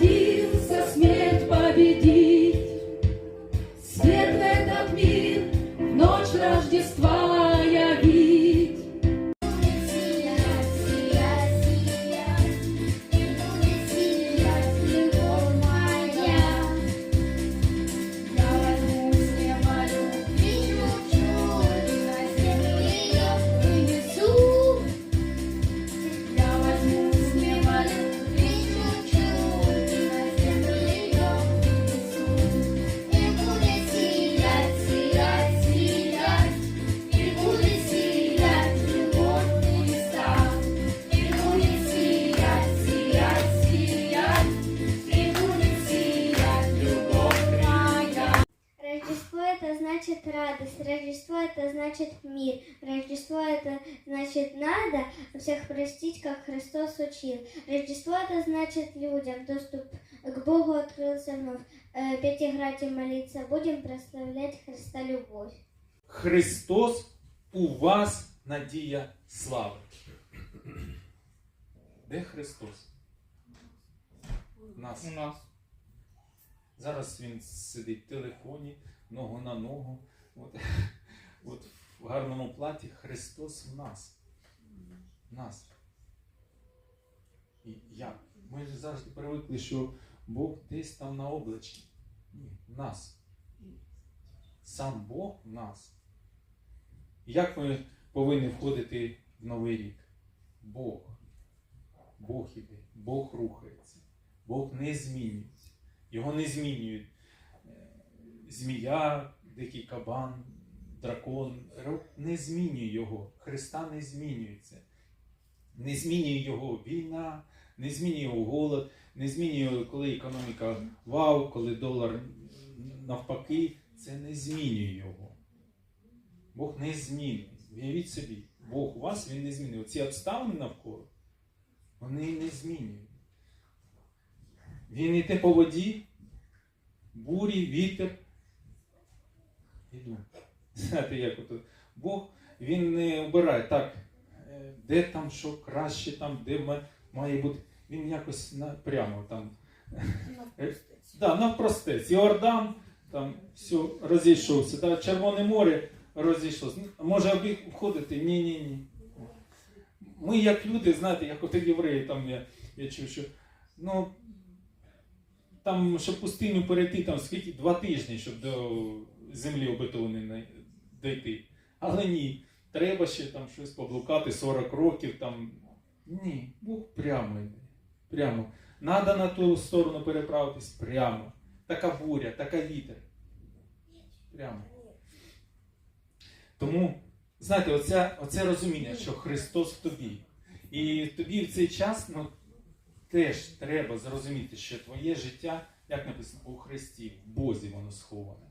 aquí. Значит радость, Рождество это значит мир, Рождество это значит надо всех простить, как Христос учил. Рождество это значит людям доступ к Богу открылся вновь. Э, Пятиграте молиться будем, прославлять Христа любовь. Христос у вас надія слави. Де Христос? В Нас. У нас. Зараз він сидить в телефоні, ногу на ногу. От, от в гарному платі Христос в нас. В нас. І як? Ми ж завжди привикли, що Бог десь там на облачі. Ні, в нас. Сам Бог в нас. Як ми повинні входити в Новий рік? Бог. Бог іде, Бог рухається, Бог не змінюється. Його не змінюють змія, дикий кабан, дракон. Не змінює його. Христа не змінюється. Не змінює його війна, не змінює його голод, не змінює, коли економіка вау, коли долар навпаки. Це не змінює його. Бог не змінює. Уявіть собі, Бог у вас він не змінює. Ці обставини навколо, вони не змінюють. Він йде по воді, бурі, вітер. Іду. Знаєте, як ото Бог він не обирає так, е, де там що краще, там, де має бути. Він якось прямо там. Е, Да, навпростець. Іордан, там все розійшовся. Да, Червоне море розійшлося. Може обі- входити? Ні, ні, ні. Ми як люди, знаєте, як от євреї, там я, я чув, що ну, там, щоб пустиню перейти, там скільки два тижні, щоб до землі обетованої дійти. Але ні, треба ще там щось поблукати 40 років. Там. Ні, Бог прямо йде. Прямо. Надо на ту сторону переправитись прямо. Така буря, така вітер. Прямо. Тому, знаєте, оце, оце розуміння, що Христос в тобі. І тобі в цей час ну, теж треба зрозуміти, що твоє життя, як написано, у Христі, в Бозі воно сховане.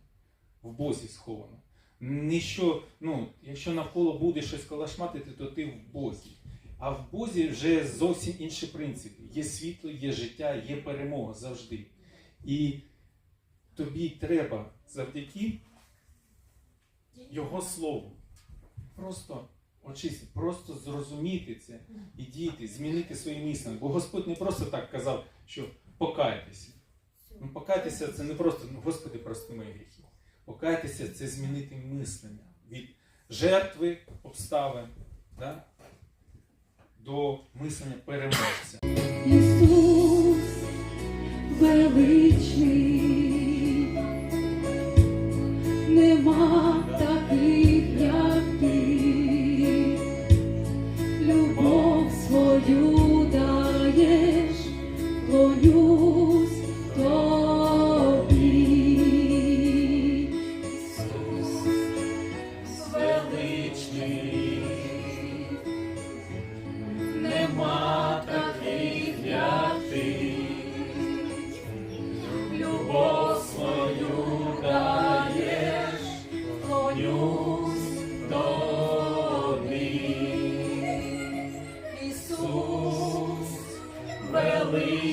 В Бозі сховано. Ніщо, ну, якщо навколо буде щось колошматити, то ти в Бозі. А в Бозі вже зовсім інші принципи. Є світло, є життя, є перемога завжди. І тобі треба завдяки Його Слову просто очистити, просто зрозуміти це і діяти, змінити свої мислення. Бо Господь не просто так казав, що покайтеся. Ну, покайтеся це не просто, ну, Господи, прости мої гріхи. Покайтеся це змінити мислення від жертви обставин да, до мислення переможця. Ісус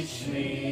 Krishna.